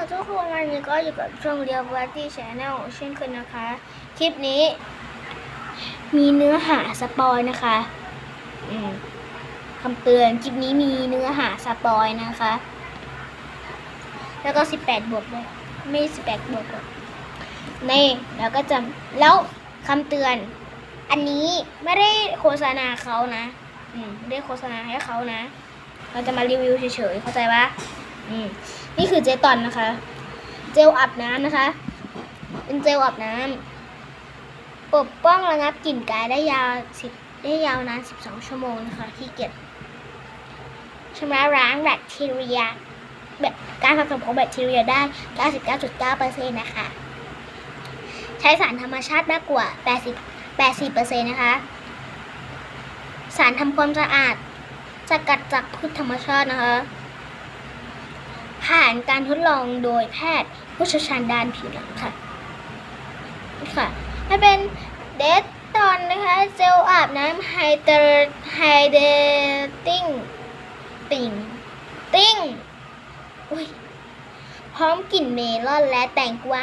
ค่ะทุกคนวันนี้ก็อยู่กับช่องเรียววัตตี้ชแนลเช่นเคยนะคะ คลิปนี้ มีเนื้อหาสปอยนะคะคำเตือนคลิปนี้มีเนื้อหาสปอยนะคะ แล้วก็18บวกด้วยไม่18บวกหรอกนี่แล้วก็จะแล้วคำเตือน อันนี้ไม่ได้โฆษณาเขานะ อืมไม่ได้โฆษณาให้เขานะ เราจะมารีวิวเฉยๆเข้าใจปะ นี่คือเจลตอนนะคะ เจลอาบน้ำนะคะ เป็นเจลอาบน้ำปกป้องระงับกลิ่นกายได้ยาวสิบได้ยาวนาน 12 ชั่วโมงนะคะที่เก็บชำระล้างแบคทีเรียแบบการสะสมของแบคทีเรียได้ 99.9%นะคะ ใช้สารธรรมชาติมากกว่า 80 80%นะคะ สารทำความสะอาดสกัดจากพืชธรรมชาตินะคะ ผ่านการทดลองโดยแพทย์ผู้เชี่ยวชาญด้านผิวหนังค่ะค่ะมันเป็นเดตตอนนะคะเจลอาบน้ำไฮเดรไฮเดติ้งติ่งติ้งอุ้ยพร้อมกลิ่นเมลอนและแตงกวา